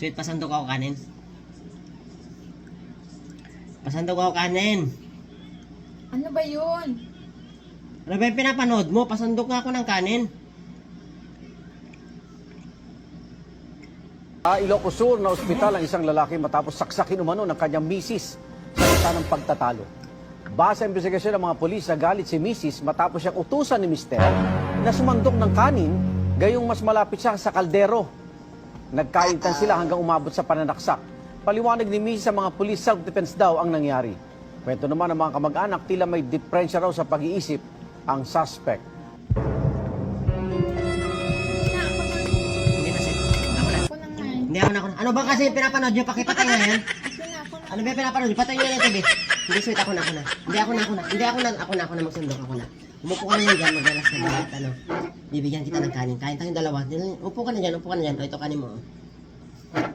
Sweet, pasandok ako kanin. Pasandok ako kanin. Ano ba yun? Ano ba yung pinapanood mo? Pasandok nga ako ng kanin. Sa Ilocos Sur na ospital ang isang lalaki matapos saksakin umano ng kanyang misis sa isa ng pagtatalo. Base sa investigasyon ng mga polis na galit si misis matapos siyang utusan ni mister na sumandok ng kanin gayong mas malapit siya sa kaldero. Nagkaintan sila hanggang umabot sa pananaksak. Paliwanag ni misis sa mga polis self-defense daw ang nangyari. Kwento naman ng mga kamag-anak tila may diferensya raw sa pag-iisip ang suspect. Hindi. Ako na. Ako na ako na. Ano ba kasi pinapanood nyo? Pakipatay yan. Na, na. Ano ba pinapanood nyo? Patay nyo na yung TV. Hindi, Sweet. Ako na, ako na. Hindi, ako na, ako na. Hindi, ako na, ako na, ako na magsundok. Ako na. Umupo ka na yan dyan. Maglalas ka dyan. At bibigyan kita ng kanin. Kain tayong dalawa. Upo ka na dyan, upo ka na dyan. O, ito kanin mo. oh.